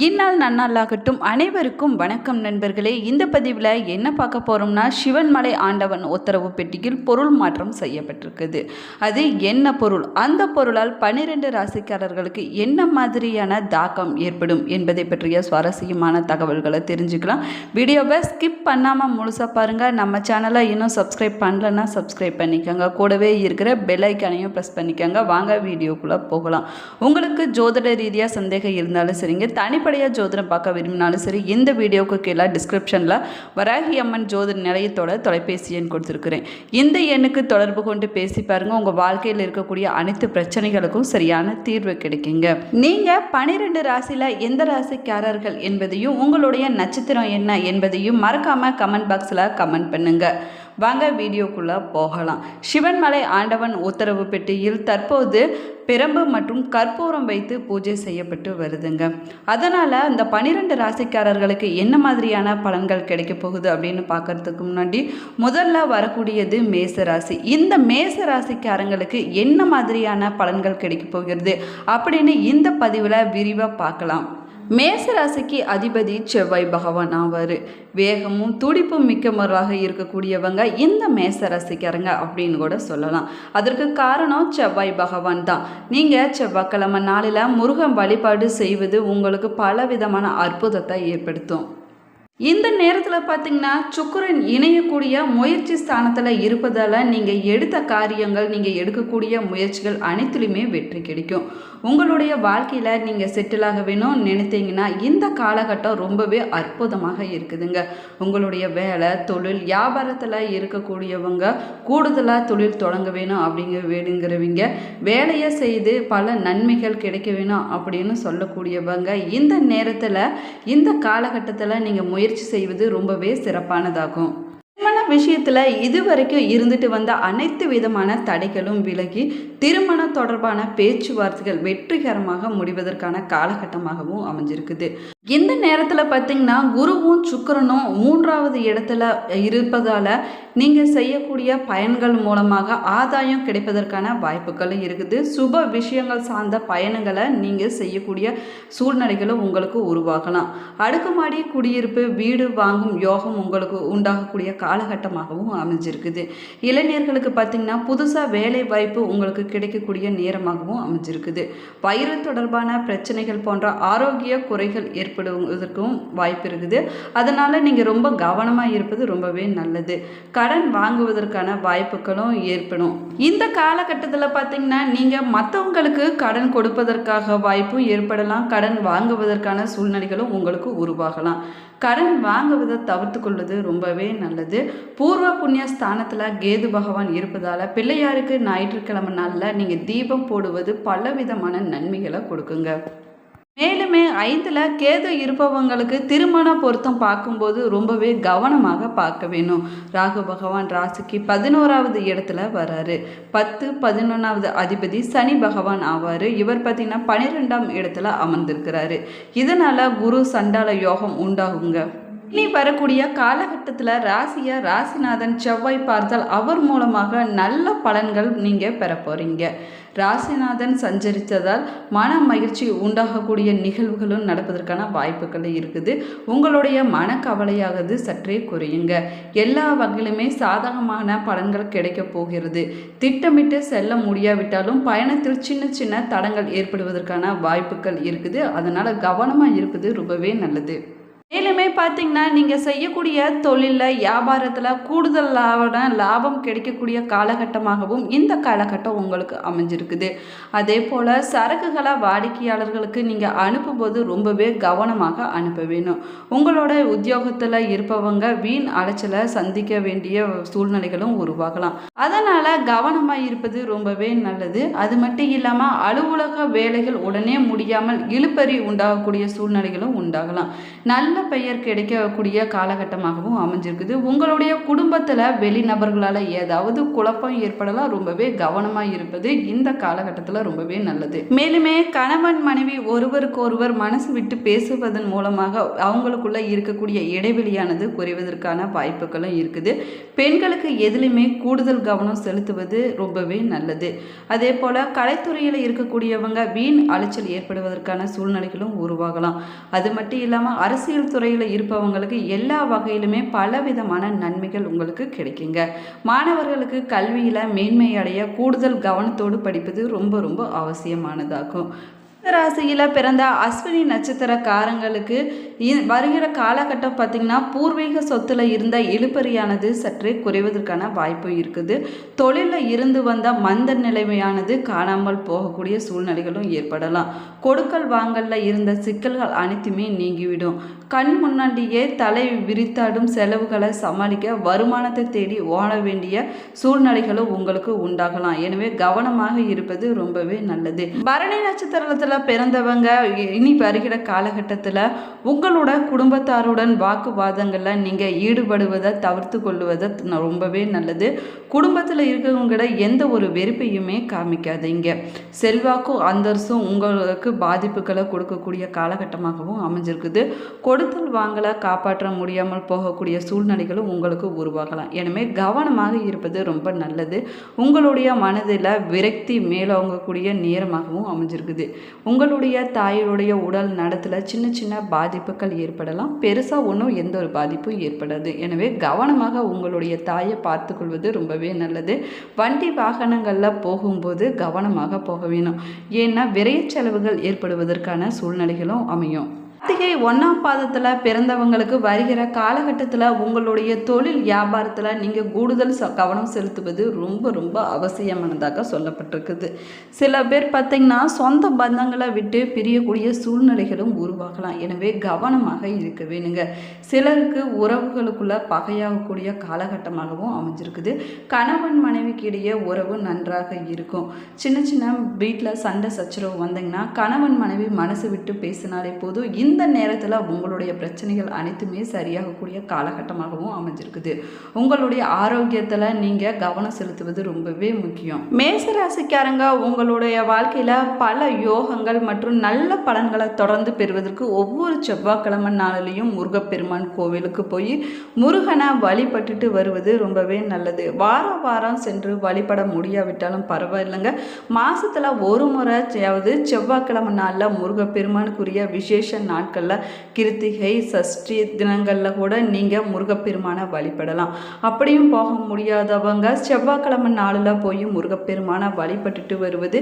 இந்நாள் நன்னாளாகட்டும். அனைவருக்கும் வணக்கம் நண்பர்களே. இந்த பதிவில் என்ன பார்க்க போகிறோம்னா சிவன்மலை ஆண்டவன் உத்தரவு பெட்டியில் பொருள் மாற்றம் செய்யப்பட்டிருக்குது. அது என்ன பொருள்? அந்த பொருளால் பன்னிரெண்டு ராசிக்காரர்களுக்கு என்ன மாதிரியான தாக்கம் ஏற்படும் என்பதை பற்றிய சுவாரஸ்யமான தகவல்களை தெரிஞ்சுக்கலாம். வீடியோவை ஸ்கிப் பண்ணாமல் முழுசாக பாருங்கள் நம்ம சேனலை இன்னும் சப்ஸ்கிரைப் பண்ணலன்னா சப்ஸ்கிரைப் பண்ணிக்கோங்க. கூடவே இருக்கிற பெல் ஐக்கானையும் ப்ரெஸ் பண்ணிக்கோங்க. வாங்க வீடியோக்குள்ளே போகலாம். உங்களுக்கு ஜோதிட ரீதியாக சந்தேகம் இருந்தாலும் சரிங்க. தனி தனிப்படையாக ஜோதிடம் பார்க்க விரும்பினாலும் சரி இந்த வீடியோவுக்கு கீழே டிஸ்கிரிப்ஷனில் வராகி அம்மன் ஜோதிட நிலையத்தோட தொலைபேசி எண் கொடுத்துருக்குறேன். இந்த எண்ணுக்கு தொடர்பு கொண்டு பேசி பாருங்கள் உங்கள் வாழ்க்கையில் இருக்கக்கூடிய அனைத்து பிரச்சனைகளுக்கும் சரியான தீர்வு கிடைக்குங்க. நீங்கள் பனிரெண்டு ராசியில் எந்த ராசிக்காரர்கள் என்பதையும் உங்களுடைய நட்சத்திரம் என்ன என்பதையும் மறக்காமல் கமெண்ட் பாக்ஸில் கமெண்ட் பண்ணுங்கள் வாங்க வீடியோக்குள்ளே போகலாம். சிவன்மலை ஆண்டவன் உத்தரவு பெட்டியில் தற்போது பிரம்பு மற்றும் கற்பூரம் வைத்து பூஜை செய்யப்பட்டு வருதுங்க. அதனால் அந்த பன்னிரெண்டு ராசிக்காரர்களுக்கு என்ன மாதிரியான பலன்கள் கிடைக்க போகுது அப்படின்னு பார்க்கறதுக்கு முன்னாடி முதல்ல வரக்கூடியது மேச ராசி இந்த மேச ராசிக்காரங்களுக்கு என்ன மாதிரியான பலன்கள் கிடைக்க போகிறது அப்படின்னு இந்த பதிவில் விரிவாக பார்க்கலாம். மேசராசிக்கு அதிபதி செவ்வாய் பகவான் ஆவார். வேகமும் துடிப்பும் மிக்கவராக இருக்கக்கூடியவங்க இந்த மேசராசிக்காரங்க அப்படின்னு கூட சொல்லலாம். அதற்கு காரணம் செவ்வாய் பகவான் தான். நீங்கள் செவ்வாய்க்கிழமை நாளில் முருகன் வழிபாடு செய்வது உங்களுக்கு பல விதமான அற்புதத்தை ஏற்படுத்தும். இந்த நேரத்தில் பார்த்தீங்கன்னா சுக்கரன் இணையக்கூடிய முயற்சி ஸ்தானத்தில் இருப்பதால் நீங்கள் எடுத்த காரியங்கள் நீங்கள் எடுக்கக்கூடிய முயற்சிகள் அனைத்துலையுமே வெற்றி கிடைக்கும். உங்களுடைய வாழ்க்கையில் நீங்கள் செட்டிலாக வேணும் நினைத்தீங்கன்னா இந்த காலகட்டம் ரொம்பவே அற்புதமாக இருக்குதுங்க. உங்களுடைய வேலை தொழில் வியாபாரத்தில் இருக்கக்கூடியவங்க கூடுதலாக தொழில் தொடங்க வேணும் அப்படிங்க வேணுங்கிறவங்க வேலையை செய்து பல நன்மைகள் கிடைக்க வேணும் அப்படின்னு சொல்லக்கூடியவங்க இந்த நேரத்தில் இந்த காலகட்டத்தில் நீங்கள் முயற்சி செய்வது ரொம்பவே சிறப்பானதாகும். திருமண விஷயத்தில் இதுவரைக்கும் இருந்துட்டு வந்த அனைத்து விதமான தடைகளும் விலகி திருமணம் தொடர்பான பேச்சுவார்த்தைகள் வெற்றிகரமாக முடிவதற்கான காலகட்டமாகவும் அமைஞ்சிருக்குது. இந்த நேரத்தில் பார்த்தீங்கன்னா குருவும் சுக்கரனும் மூன்றாவது இடத்துல இருப்பதால் நீங்கள் செய்யக்கூடிய பயன்கள் மூலமாக ஆதாயம் கிடைப்பதற்கான வாய்ப்புகளும் இருக்குது. சுப விஷயங்கள் சார்ந்த பயணங்களை நீங்கள் செய்யக்கூடிய சூழ்நிலைகளும் உங்களுக்கு உருவாகலாம். அடுக்குமாடி குடியிருப்பு வீடு வாங்கும் யோகம் உங்களுக்கு உண்டாகக்கூடிய கால காலகட்டமாகவும் அமைஞ்சிருக்குது. இளைஞர்களுக்கு பார்த்திங்கன்னா புதுசாக வேலை வாய்ப்பு உங்களுக்கு கிடைக்கக்கூடிய நேரமாகவும் அமைஞ்சிருக்குது. வயிறு தொடர்பான பிரச்சனைகள் போன்ற ஆரோக்கிய குறைகள் ஏற்படுவதற்கும் வாய்ப்பு இருக்குது. அதனால் நீங்கள் ரொம்ப கவனமாக இருப்பது ரொம்பவே நல்லது. கடன் வாங்குவதற்கான வாய்ப்புகளும் ஏற்படும். இந்த காலகட்டத்தில் பார்த்தீங்கன்னா நீங்கள் மற்றவங்களுக்கு கடன் கொடுப்பதற்காக வாய்ப்பும் ஏற்படலாம். கடன் வாங்குவதற்கான சூழ்நிலைகளும் உங்களுக்கு உருவாகலாம். கடன் வாங்குவதை தவிர்த்து கொள்வது ரொம்பவே நல்லது. பூர்வ புண்ணிய ஸ்தானத்தில் கேது பகவான் இருப்பதால் பிள்ளையாருக்கு ஞாயிற்றுக்கிழமை நாளில் நீங்கள் தீபம் போடுவது பலவிதமான நன்மைகளை கொடுக்குங்க. மேலுமே ஐந்தில் கேது இருப்பவங்களுக்கு திருமண பொருத்தம் பார்க்கும்போது ரொம்பவே கவனமாக பார்க்க வேணும். ராகு பகவான் ராசிக்கு பதினோராவது இடத்துல வராரு. பத்து பதினொன்றாவது அதிபதி சனி பகவான் ஆவார். இவர் பார்த்திங்கன்னா பன்னிரெண்டாம் இடத்துல அமர்ந்திருக்கிறாரு. இதனால் குரு சண்டால யோகம் உண்டாகுங்க. இனி வரக்கூடிய காலகட்டத்தில் ராசியை ராசிநாதன் செவ்வாய் பார்த்தால் அவர் மூலமாக நல்ல பலன்கள் நீங்கள் பெற போகிறீங்க ராசிநாதன் சஞ்சரித்ததால் மன மகிழ்ச்சி உண்டாகக்கூடிய நிகழ்வுகளும் நடப்பதற்கான வாய்ப்புகள் இருக்குது. உங்களுடைய மனக்கவலையாகிறது சற்றே குறையுங்க. எல்லா வகையிலுமே சாதகமான பலன்கள் கிடைக்க போகிறது. திட்டமிட்டு செல்ல முடியாவிட்டாலும் பயணத்தில் சின்ன சின்ன தடங்கள் ஏற்படுவதற்கான வாய்ப்புகள் இருக்குது. அதனால் கவனமாக இருப்பது ரொம்பவே நல்லது. மேலுமே பார்த்தீங்கன்னா நீங்கள் செய்யக்கூடிய தொழிலில் வியாபாரத்தில் கூடுதலான லாபம் கிடைக்கக்கூடிய காலகட்டமாகவும் இந்த காலகட்டம் உங்களுக்கு அமைஞ்சிருக்குது. அதே போல் சரக்குகளை வாடிக்கையாளர்களுக்கு நீங்கள் அனுப்பும்போது ரொம்பவே கவனமாக அனுப்ப வேணும். உங்களோட உத்தியோகத்தில் இருப்பவங்க வீண் அலைச்சலை சந்திக்க வேண்டிய சூழ்நிலைகளும் உருவாகலாம். அதனால் கவனமாக இருப்பது ரொம்பவே நல்லது. அது மட்டும் இல்லாமல் அலுவலக வேலைகள் உடனே முடியாமல் இழுப்பறி உண்டாகக்கூடிய சூழ்நிலைகளும் உண்டாகலாம். நல்ல பெயர் கிடைக்கக்கூடிய காலகட்டமாகவும் அமைஞ்சிருக்குது. உங்களுடைய குடும்பத்தில் வெளிநபர்களால் ஏதாவது குழப்பம் ஏற்படலாம். ரொம்பவே கவனமாக இருப்பது இந்த காலகட்டத்தில் ரொம்பவே நல்லது. மேலுமே கணவன் மனைவி ஒருவருக்கு ஒருவர் மனசு விட்டு பேசுவதன் மூலமாக அவங்களுக்குள்ள இருக்கக்கூடிய இடைவெளியானது குறைவதற்கான வாய்ப்புகளும் இருக்குது. பெண்களுக்கு எதிலுமே கூடுதல் கவனம் செலுத்துவது ரொம்பவே நல்லது. அதே போல் கலைத்துறையில் இருக்கக்கூடியவங்க வீண் அலைச்சல் ஏற்படுவதற்கான சூழ்நிலைகளும் உருவாகலாம். அது மட்டும் இல்லாமல் அரசியல் துறையில் இருப்பவங்களுக்கு எல்லா வகையிலுமே பலவிதமான நன்மைகள் உங்களுக்கு கிடைக்குங்க. மாணவர்களுக்கு கல்வியில் மேன்மை அடைய கூடுதல் கவனத்தோடு படிப்பது ரொம்ப ரொம்ப அவசியமானதாகும். ராசியில் பிறந்த அஸ்வினி நட்சத்திரக்காரங்களுக்கு இ- வருகிற காலகட்டம் பார்த்திங்கன்னா பூர்வீக சொத்துல இருந்த இழுபறியானது சற்று குறைவதற்கான வாய்ப்பு இருக்குது. தொழிலில் இருந்து வந்த மந்த நிலைமையானது காணாமல் போகக்கூடிய சூழ்நிலைகளும் ஏற்படலாம். கொடுக்கல் வாங்கலில் இருந்த சிக்கல்கள் அனைத்துமே நீங்கிவிடும். கண் முன்னாடியே தலை விரித்தாடும் செலவுகளை சமாளிக்க வருமானத்தை தேடி ஓட வேண்டிய சூழ்நிலைகளும் உங்களுக்கு உண்டாகலாம். எனவே கவனமாக இருப்பது ரொம்பவே நல்லது. பரணி நட்சத்திரத்தில் பிறந்தவங்க இனி வருகிற காலகட்டத்தில் உங்களோட குடும்பத்தாருடன் வாக்குவாதங்களில் நீங்கள் ஈடுபடுவதை தவிர்த்து கொள்வதை ரொம்பவே நல்லது. குடும்பத்தில் இருக்கிறவங்கள எந்த ஒரு வெறுப்பையுமே காமிக்காதீங்க. செல்வாக்கும் அந்தரசும் உங்களுக்கு பாதிப்புகளை கொடுக்கக்கூடிய காலகட்டமாகவும் அமைஞ்சிருக்குது. கொடுத்தல் வாங்கலை காப்பாற்ற முடியாமல் போகக்கூடிய சூழ்நிலைகளும் உங்களுக்கு உருவாகலாம். எனவே கவனமாக இருப்பது ரொம்ப நல்லது. உங்களுடைய மனதில் விரக்தி மேலோங்கக்கூடிய நேரமாகவும் அமைஞ்சிருக்குது. உங்களுடைய தாயினுடைய உடல் நடத்தில் சின்ன சின்ன பாதிப்புகள் ஏற்படலாம். பெருசாக ஒன்றும் எந்த ஒரு பாதிப்பும் ஏற்படாது. எனவே கவனமாக உங்களுடைய தாயை பார்த்துக்கொள்வது ரொம்பவே நல்லது. வண்டி வாகனங்களில் போகும்போது கவனமாக போக வேணும். ஏன்னா விரைய செலவுகள் ஏற்படுவதற்கான சூழ்நிலைகளும் அமையும். கார்த்திகை ஒன்றாம் பாதத்தில் பிறந்தவங்களுக்கு வருகிற காலகட்டத்தில் உங்களுடைய தொழில் வியாபாரத்தில் நீங்கள் கூடுதல் ச- கவனம் செலுத்துவது ரொம்ப ரொம்ப அவசியமானதாக சொல்லப்பட்டிருக்குது. சில பேர் பார்த்திங்கன்னா சொந்த பந்தங்களை விட்டு பிரியக்கூடிய சூழ்நிலைகளும் உருவாகலாம். எனவே கவனமாக இருக்க வேணுங்க. சிலருக்கு உறவுகளுக்குள்ள பகையாகக்கூடிய காலகட்டமாகவும் அமைஞ்சிருக்குது. கணவன் மனைவிக்கு இடையே உறவு நன்றாக இருக்கும். சின்ன சின்ன வீட்டில் சண்டை சச்சரவு வந்தீங்கன்னா கணவன் மனைவி மனசு விட்டு பேசினாலே போதும். இந்த இந்த நேரத்தில் உங்களுடைய பிரச்சனைகள் அனைத்துமே சரியாகக்கூடிய காலகட்டமாகவும் அமைஞ்சிருக்குது. உங்களுடைய ஆரோக்கியத்தில் நீங்கள் கவனம் செலுத்துவது ரொம்பவே முக்கியம். மேசராசிக்காரங்க உங்களுடைய வாழ்க்கையில் பல யோகங்கள் மற்றும் நல்ல பலன்களை தொடர்ந்து பெறுவதற்கு ஒவ்வொரு செவ்வாய்க்கிழமை நாளிலையும் முருகப்பெருமான் கோவிலுக்கு போய் முருகனை வழிபட்டுட்டு வருவது ரொம்பவே நல்லது. வாரம் வாரம் சென்று வழிபட முடியாவிட்டாலும் பரவாயில்லைங்க. மாதத்தில் ஒரு முறையாவது செவ்வாய்க்கிழமை நாளில் முருகப்பெருமானுக்குரிய விசேஷ நாட்களில் கிருத்திகை சஷ்டி தினங்களில் கூட நீங்கள் முருகப்பெருமானை வழிபடலாம். அப்படியும் போக முடியாதவங்க செவ்வாய்க்கிழமை நாளில் போய் முருகப்பெருமானை வழிபட்டுட்டு வருவது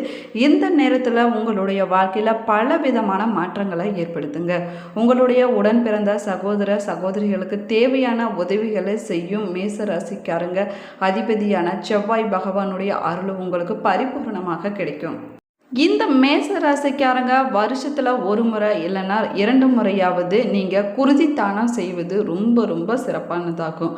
இந்த நேரத்தில் உங்களுடைய வாழ்க்கையில் பல விதமான மாற்றங்களை ஏற்படுத்துங்க. உங்களுடைய உடன் பிறந்த சகோதர சகோதரிகளுக்கு தேவையான உதவிகளை செய்யும் மேச ராசிக்காரங்க அதிபதியான செவ்வாய் பகவானுடைய அருள் உங்களுக்கு பரிபூர்ணமாக கிடைக்கும். இந்த மேச ராசிக்காரங்க வருஷத்தில் ஒரு முறை இல்லைன்னா இரண்டு முறையாவது நீங்கள் குருதி தானம் செய்வது ரொம்ப ரொம்ப சிறப்பானதாகும்.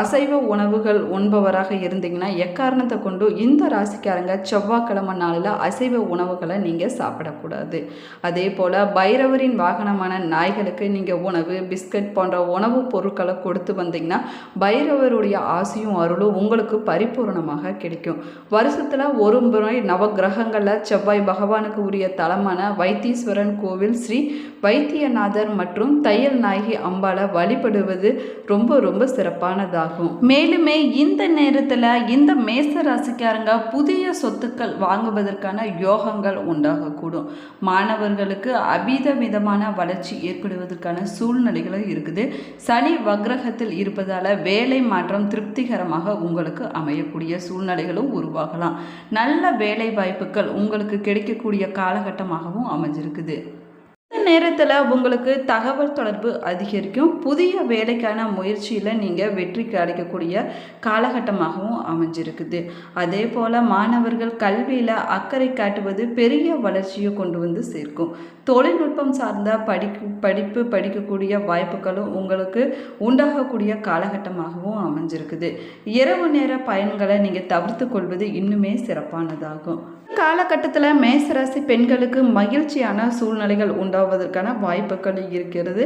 அசைவ உணவுகள் உண்பவராக இருந்தீங்கன்னா எக்காரணத்தை கொண்டு இந்த ராசிக்காரங்க செவ்வாய்க்கிழமை நாளில் அசைவ உணவுகளை நீங்கள் சாப்பிடக்கூடாது. அதே போல் பைரவரின் வாகனமான நாய்களுக்கு நீங்கள் உணவு பிஸ்கட் போன்ற உணவுப் பொருட்களை கொடுத்து வந்தீங்கன்னா பைரவருடைய ஆசையும் அருளும் உங்களுக்கு பரிபூர்ணமாக கிடைக்கும். வருஷத்தில் ஒரு முறை நவக்கிரகங்களில் செவ்வாய் பகவானுக்கு உரிய தலமான வைத்தீஸ்வரன் கோவில் ஸ்ரீ வைத்தியநாதர் மற்றும் தையல் நாயகி அம்பாளை வழிபடுவது ரொம்ப ரொம்ப சிறப்பானதாகும். மேலுமே இந்த நேரத்தில் இந்த மேச ராசிக்காரங்க புதிய சொத்துக்கள் வாங்குவதற்கான யோகங்கள் உண்டாகக்கூடும். மாணவர்களுக்கு அபித விதமான வளர்ச்சி ஏற்படுவதற்கான சூழ்நிலைகளும் இருக்குது. சனி வக்ரகத்தில் இருப்பதால் வேலை மாற்றம் திருப்திகரமாக உங்களுக்கு அமையக்கூடிய சூழ்நிலைகளும் உருவாகலாம். நல்ல வேலை வாய்ப்புகள் உங்களுக்கு கிடைக்கக்கூடிய காலகட்டமாகவும் அமைஞ்சிருக்குது. நேரத்தில் உங்களுக்கு தகவல் தொடர்பு அதிகரிக்கும். புதிய வேலைக்கான முயற்சியில் நீங்கள் வெற்றி கிடைக்கக்கூடிய காலகட்டமாகவும் அமைஞ்சிருக்குது. அதே போல் மாணவர்கள் கல்வியில் அக்கறை காட்டுவது பெரிய வளர்ச்சியை கொண்டு வந்து சேர்க்கும். தொழில்நுட்பம் சார்ந்த படிப்பு படிப்பு படிக்கக்கூடிய வாய்ப்புகளும் உங்களுக்கு உண்டாகக்கூடிய காலகட்டமாகவும் அமைஞ்சிருக்குது. இரவு நேர பயன்களை நீங்கள் தவிர்த்து கொள்வது இன்னுமே சிறப்பானதாகும். காலகட்டத்தில் மேசராசி பெண்களுக்கு மகிழ்ச்சியான சூழ்நிலைகள் உண்டாவது போவதற்கான வாய்ப்புகள் இருக்கிறது.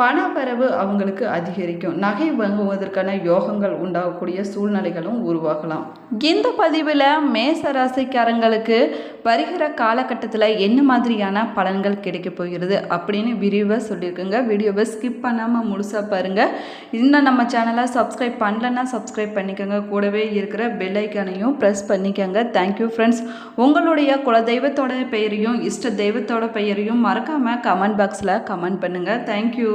பண வரவு அவங்களுக்கு அதிகரிக்கும். நகை வாங்குவதற்கான யோகங்கள் உண்டாகக்கூடிய சூழ்நிலைகளும் உருவாகலாம். இந்த பதிவில் மேச ராசிக்காரங்களுக்கு வருகிற காலகட்டத்தில் என்ன மாதிரியான பலன்கள் கிடைக்க போகிறது அப்படின்னு விரிவாக சொல்லியிருக்குங்க. வீடியோவை ஸ்கிப் பண்ணாமல் முழுசாக பாருங்கள் இன்னும் நம்ம சேனலை சப்ஸ்கிரைப் பண்ணலன்னா சப்ஸ்கிரைப் பண்ணிக்கோங்க. கூடவே இருக்கிற பெல் ஐக்கானையும் ப்ரெஸ் பண்ணிக்கோங்க. தேங்க்யூ ஃப்ரெண்ட்ஸ் உங்களுடைய குலதெய்வத்தோட பெயரையும் இஷ்ட தெய்வத்தோட பெயரையும் மறக்காமல் கமெண்ட் பாக்ஸில் கமெண்ட் பண்ணுங்கள் தேங்க்யூ